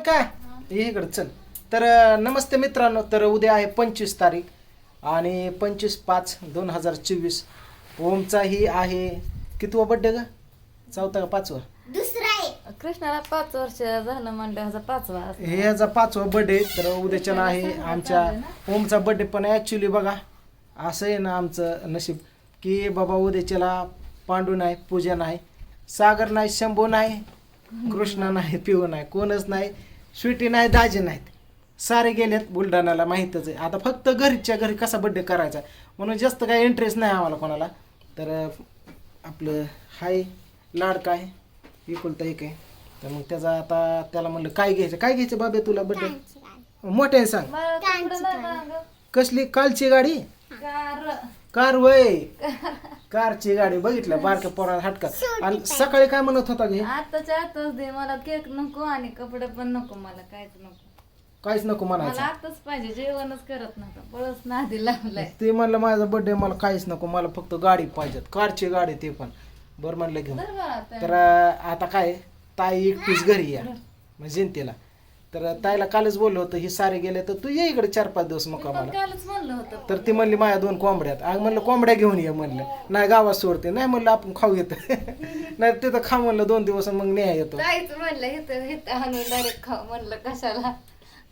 प्रियंका ये इकडे चल. तर नमस्ते मित्रांनो. तर उद्या आहे पंचवीस तारीख आणि पंचवीस पाच दोन हजार चोवीस. ओमचाही आहे. कितवा बड्डे का चौथा का पाचवा? दुसरा आहे. कृष्णाला पाच वर्ष झालं म्हणलं ह्याचा पाचवा. हे याचा पाचवा बड्डे तर उद्याच्या आहे आमच्या ओमचा बड्डे पण ॲक्च्युली बघा असं आहे ना आमचं नशीब की बाबा उद्याच्याला पांडू नाही पूजा नाही सागर नाही शंभू नाही कृष्णा नाही पिऊ नाही कोणच नाही. स्वीटी नाही दाजी नाहीत. सारे गेलेत बुलढाण्याला माहीतच आहे. आता फक्त घरच्या घरी कसा बड्डे करायचा म्हणून जास्त काही इंटरेस्ट नाही आम्हाला कोणाला. तर आपलं हाय लाडका आहे एकुलता एक आहे. तर मग त्याचा आता त्याला म्हणलं काय घ्यायचं? काय घ्यायचं बाबे तुला बड्डे मोठ्याने सांग. कसली? कालची गाडी? कार वय. कारची गाडी बघितलं बारक्या पोराला हटका आणि सकाळी काय म्हणत होता घे आताच्या आताच दे मला केक नको आणि कपडे पण नको मला काहीच नको. काहीच नको मला म्हणायचं. आताच पाहिजे जेवणच करत नव्हतं बळच नादी लावलाय. ते म्हणलं माझा बर्थडे मला काहीच नको मला फक्त गाडी पाहिजेत कारची गाडी ते पण. बरं म्हणलं घेऊन. तर बरं आता. तर अं, आता काय ताई एकटीच घरी या म्हणजे जयंतीला तर ताईला कालच बोललो होतं ही सारे गेले तर तू ये इकडे चार पाच दिवस मी मका पण मला कालच म्हणलं होतं. तर ती म्हणली माझ्या दोन कोंबड्यात आग म्हणलं कोंबड्या घेऊन ये म्हणलं. नाही गावात सोडते. नाही म्हणलं आपण खाऊ येतं. नाही तिथं खा म्हणलं दोन दिवस मग न्याय येतो. म्हणलं इथं इथं आणून डायरेक्ट खाऊ म्हणलं कशाला?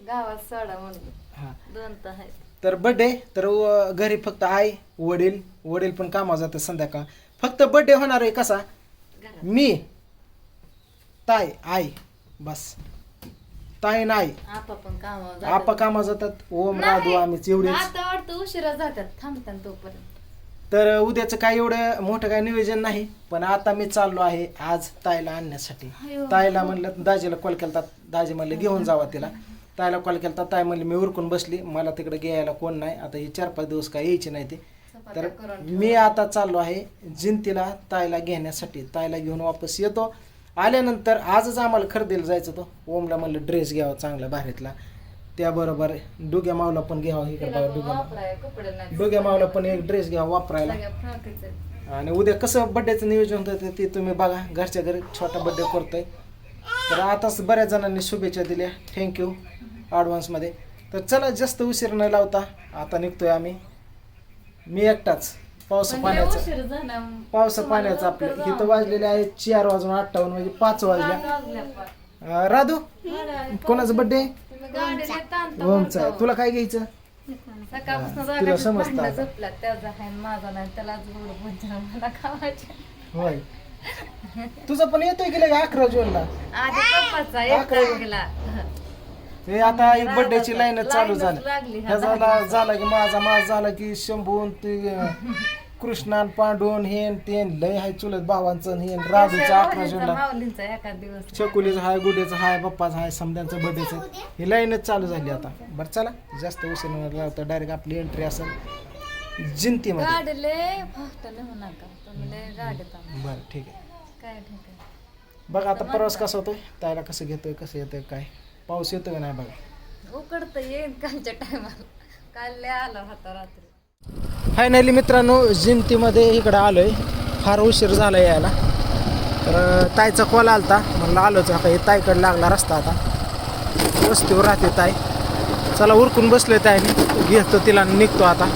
गावात सोडा म्हणलं. हा. दोन तर आहेत. तर बड्डे तर व- घरी फक्त आई वडील वडील पण कामावर जातात संध्याकाळ. फक्त बड्डे होणार आहे कसा? घरात. मी ताई आई बस. ताई नाही. आपा पण कामावर आपा कामावर जातात. ओम राधू आम्हीच एवढेच. आता वाटतं उशिरा जातात. थांबतात तोपर्यंत. तर उद्याचं काय एवढं मोठं काय नियोजन नाही पण आता मी चाललो आहे आज ताईला आणण्यासाठी. अयो. ताईला म्हणलं दाजीला कॉल केलता. दाजी म्हणले घेऊन जावा तिला. ताईला कॉल केलता. ताई म्हणली मी उरकून बसली. मला तिकडे घ्यायला कोण नाही. आता ही चार पाच दिवस काय यायची नाही ते. तर चपात्या करून मी आता चाललो आहे जिंतीला ताईला घेण्यासाठी. ताईला घेऊन वापस येतो. आल्यानंतर आजच आम्हाला खरेदीला जायचं तो ओमला म्हणलं ड्रेस घ्यावा चांगला भारीतला. त्याबरोबर डुग्या मावला पण घ्यावा इकडे बघा पण डुग्या डुग्या मावला पण एक ड्रेस घ्यावा वापरायला. आणि उद्या कसं बड्डेचं नियोजन होतं ते- ते तुम्ही बघा. घरच्या घरी छोटा बड्डे करतोय. तर आताच बऱ्याच जणांनी शुभेच्छा दिल्या. थँक्यू ॲडव्हान्समध्ये तर चला जास्त उशीर न लावता आता निघतोय आम्ही. मी एकटाच. पावसा पाण्याचा उशीर झाला. पावसा तुम्हाला पाण्याचं लवकर आपलं जावं. इथं वाजलेले आहे चार वाजून अठ्ठावन्न म्हणजे पाच वाजल्या. अं, राधू कोणाचा बड्डे ओमचा आहे. तुला काय घ्यायचं सकाळपासून तुला समजतं आता. त्याचा आहे माझा नाही म्हणजे मला खावायचे होय तुझं पण येतोय गेलं का अकरा जूनला आधी पप्पाचा एक अकरा. हे आता ही बड्डेची लाईन चालू लाईनच झाली. ह्याचा झाला की माझा माझा झाला की शंभून ते कृष्णान पांडून हेन तेन लय हाय चुलत भावांचं हेन राजूचा अकरा जूनला एका चकुलीचं हाय गुड्याचं हाय पप्पाचं हाय समद्यांचं बड्डेचं ही लाईनच चालू झाली आता. बरं चला. जास्त उशीर न लावता डायरेक्ट आपली एंट्री असेल. जिंतीमध्ये. बरं ठीक आहे. काय ठीक आहे? बघा आता प्रवास कसा होतोय? त्याला कसं घेतोय कसं येतोय काय? पाऊस येतोय का नाही बघा? उकडत येईन कालच्या टायमाला काल लय आला होता रात्री. फायनली मित्रांनो जिंतीमध्ये इकडं आलोय. फार उशीर झाला यायला. तर ताईचा कॉल आलता. म्हणलं आलोच आता. हे ताईकडे लागला रस्ता आता. वस्तीवर राहते ताई. चला उरकून बसलोय ताईने. घेतो तिला आणि निघतो आता.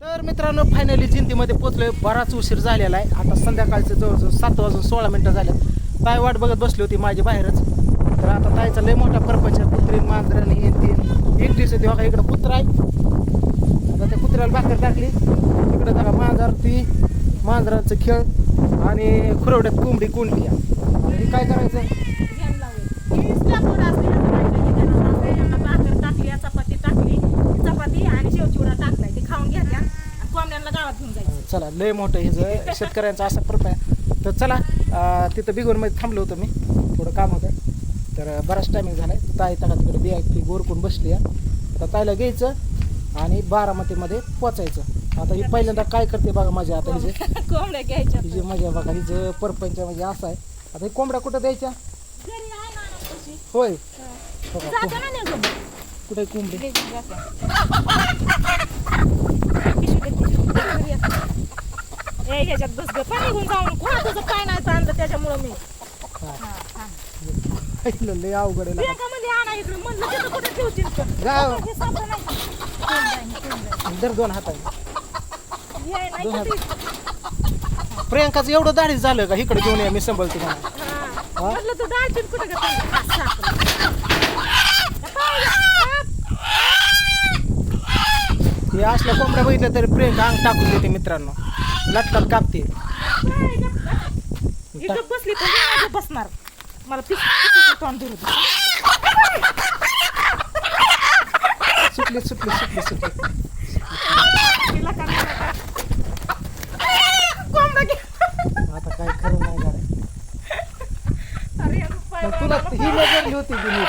तर मित्रांनो फायनली जिंतीमध्ये पोचलोय बराच उशीर झालेला आहे. आता संध्याकाळचं जवळजवळ सात वाजून सोळा मिनटं झाले ताई वाट बघत बसली होती माझी बाहेरच. तर आता ताईचा लय मोठा परपंच आहे. कुत्री मांजरण हे तीन. एक दिवस तेव्हा इकडं कुत्रा आहे. आता त्या कुत्र्याला भाकर टाकली. तिकडे जरा मांजर ती मांजरांचं खेळ आणि खुरवड्यात कोंबडी कोंडली आहे. आता हे काय करायचं? टाकली चपाती टाकली चपाती आणि शेवचिवडा टाकलाय ते खाऊन घेतल्या आणि कोंबड्यांना गावात घेऊन जायचं चला लय मोठं हे जे शेतकऱ्यांचा असा प्रप आहे. तर चला अं, तिथं बिगोरमध्ये थांबलो होतो मी. थोडं काम होतं. तर बराच टायमिंग झाला आहे ताई तका तिकडे बिया ती गोरकून बसली आहे. आता ताईला घ्यायचं आणि बारामतीमध्ये पोचायचं. आता ही पहिल्यांदा काय करते बघा माझ्या आता हिजे कोंबड्या घ्यायच्या. हिजे माझ्या बघा हिचं परपंच म्हणजे असं आहे. आता ही कोंबड्या कुठं द्यायच्या. होय. हो. का? जाते ना निघून. कुठे कोंबडी? निघून जाते. पिशवी दे, पिशवी दे, घरी ये. ए ह्याच्यात बस ग. पाय निघून जाऊन कोणा तुझं पाय नाही चाललं त्याच्यामुळं मी. हा. हा, हा. पहिलं लय अवघड आहे लका. बँकामध्ये आणा इकडे म्हणलं तिथं कुठे ठेवतील तर. गाव हे सापडं नाही का? कोण जाईन, कोण जाईन. दर दोन हाताने नाही का. ते? प्रियंकाचं एवढं दाढीच झालं का इकडे घेऊन या मी संभलते का हा. म्हणलं तू दालचिनी कुठे का ताई? हा, सापडं. हे असल्या कोंबड्या बघितल्या तरी प्रियंका अंग टाकून देते मित्रांनो लटकत कापते इकडं बसली तर मी मागं बसणार मला पिस तोंड धरू. सुटली सुटली सुटली सुटली. तिला का का? आता काय खरं नाही गाड्या अरे तुला ही नजरली होती की ही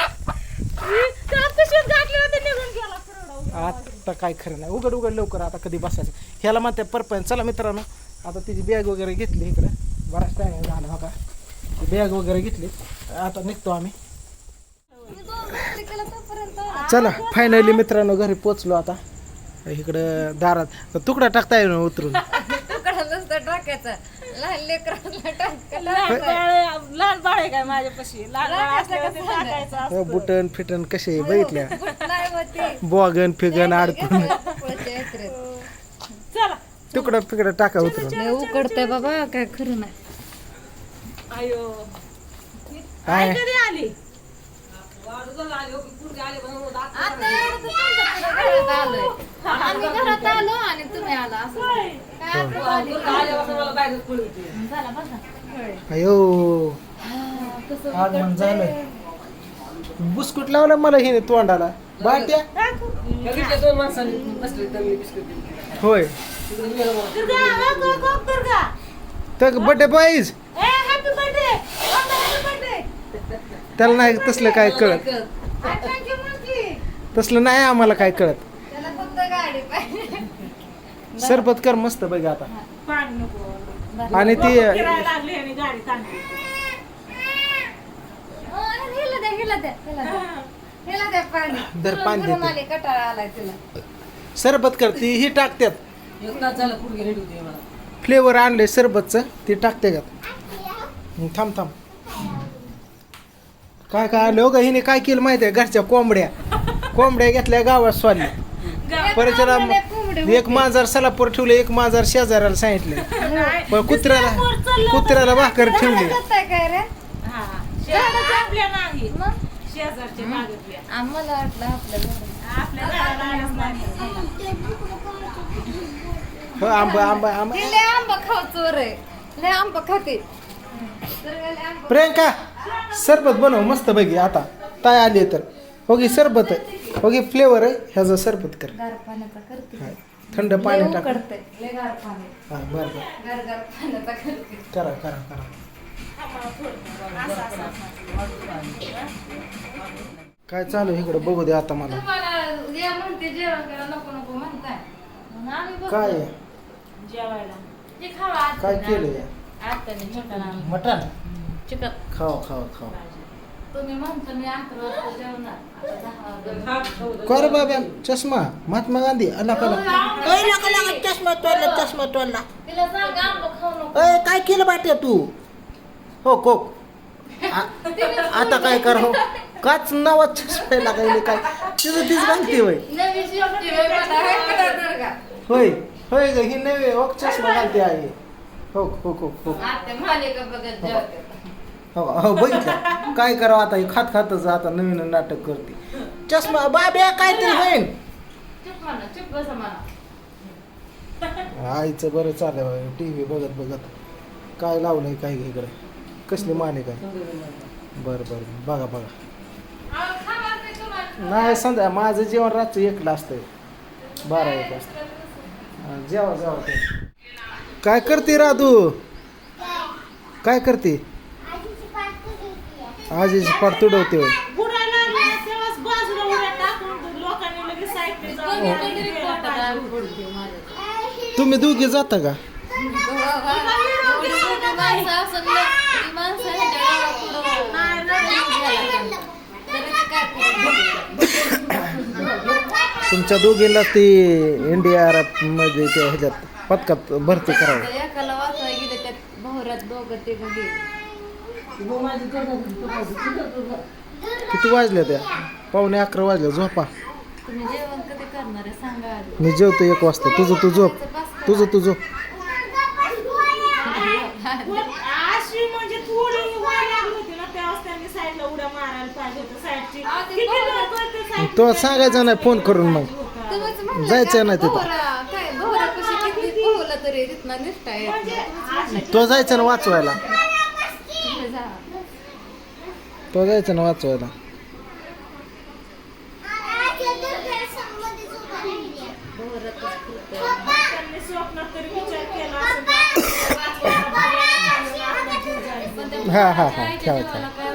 सरळ. आता काय खरं नाही. उघड उघड लवकर आता कधी बसायचं. ह्याला म्हणते परपंच. चला मित्रांनो आता तिची बॅग वगैरे घेतली इकडे. बराच टाइम झाला बघा. बॅग वगैरे घेतली. आता निघतो आम्ही. चला फायनली मित्रांनो घरी पोचलो आता. इकडं दारात. तुकडा टाकता येईल उतरून? टाकायचा लहान लहान बाळ आहे काय माझ्यापाशी लहान असतं. बुटन फिटन कसे बघितल्या. नाही होती बॉगन फिगन अडकून चला. तुकडा फिकडा टाका उतरून. उकडतंय बाबा काय खरं नाही. अयो काय? कधी आली? आम्ही घरात आलो आणि तुम्ही आला. असं काय आपलं झाला बघा अयो. आगमन झालंय. बुस्कुट लावलं मला हिने तोंडाला. बाट्या. होय. दुर्गा हो, गो, गो, दुर्गा तर बड्डे बॉईज त्याला नाही तसलं काय कळत. तसलं नाही आम्हाला काय कळत. त्याला फक्त गाडी पाहिजे. सरबत कर मस्त बघ आता. पाणी नको. आणि ती पाणी. दर पाणी देते. सरबत कर ती ही टाकत्यात. फ्लेवर आणले सरबतचं ते टाकते का थांब थांब. काय काय आलं हो का हिने काय केलं माहिती आहे? घरच्या कोंबड्या. कोंबड्या घेतल्या गावात स्वाली परत एक मांजर सलापूर ठेवले एक मांजर शेजाऱ्याला सांगितले. पण कुत्र्याला कुत्र्याला भाकर ठेवली. करताय काय रे? हा आम्हाला वाटलं आपल्या हो आंबा आंबा आंबा. आंबा खाऊ चोर आहे आंबा खाते. प्रियंका सरबत बनव मस्त पैकी आता. ताय आली तर. हो की सरबत आहे हो की फ्लेवर आहे ह्याचं सरबत कर. गार पाण्याचा करते. हा. थंड पाणी टाक. उकडतंय लय गार पाणी हा बरं बरं. गार गार पाण्याचा करते. करा करा करा. काय चालू आहे इकडं? बघू दे आता मला. तुम्हाला या म्हणते जेवण करा नको नको म्हणताय. म्हणून आम्ही बघतो. काय? आहे? जेवायला. जे खावा आज काय आत्याने चिकन आणलं. मटण? चिकन. खावा खावा खावा तुम्ही म्हणतो मी अकरा वाजता जेवणार. आता दहा वाजता. कर बाबा चष्मा. महात्मा गांधी अला कला अय लका लका चष्मा तोडला चष्मा तोडला. तिला सांग आंबा खाऊ नको. अय काय केलं बाटे तू? हो कोक आ- आता काय कर हो काच नावात चष्मा लागायले काय? तिचं तीच घालते होय. नवी शेवटी बाई मला हाय का? होय होय ग ही नवे हो चष्मा घालते आहे हो हो हो हो. आत्या मालिका बघत जेवते हो हो बघितलं काय करावं आता? हे खात खातच आता नवीन नाटक करते. चष्मा बाब्या काय तरी होईन. चुप म्हणा चुप बसा म्हणा. आईचं बरं चाललं टी व्ही बघत बघत. काय लावलंय काय इकडे. कसली माने काय? बरं बरं बघा बघा. अहो, खावा ते तुम्हाला. नाही संध्या माझं जेवण रातचं एकलं असतंय. बारा एक वाजता. हा, जेवा जेवा ते काय करते राधू? काय करते? आजीची पाठ तुडवते. होय. तुम्ही दोघे जाता का? तुमच्या दोघींना ती इंडिया मध्ये त्या ह्याच्यात पथकात भरती करावं. नाही. एकाला वाचवाय गेले त्यात बहुरात दोघं ते गेले किती वाजल्या त्या? पावणे अकरा वाजल्या झोपा. तुम्ही जेवण कधी करणार आहे सांगा आधी. मी जेवतो एक वाजता. तुझं तू झोप. तुझं तू झोप. अशी म्हणजे थोडी वाय लागली होती ना त्यावेळेस त्यांनी साईडला उड्या मारायला पाहिजे होतं साईडची. ते किती बरोबर. लोकं ते side तो सांगायचं नाही फोन करून मग. तुम्हीच म्हणलं जायचं नाही तिथं काय भोवऱ्यापाशी किती पोहलं तरी तिथनं निष्ठा येत म्हणजे नाही. तो जायचं ना वाचवायला. तो जायचं ना वाचवायला हा, हा, हा. ठेवा, जीवाला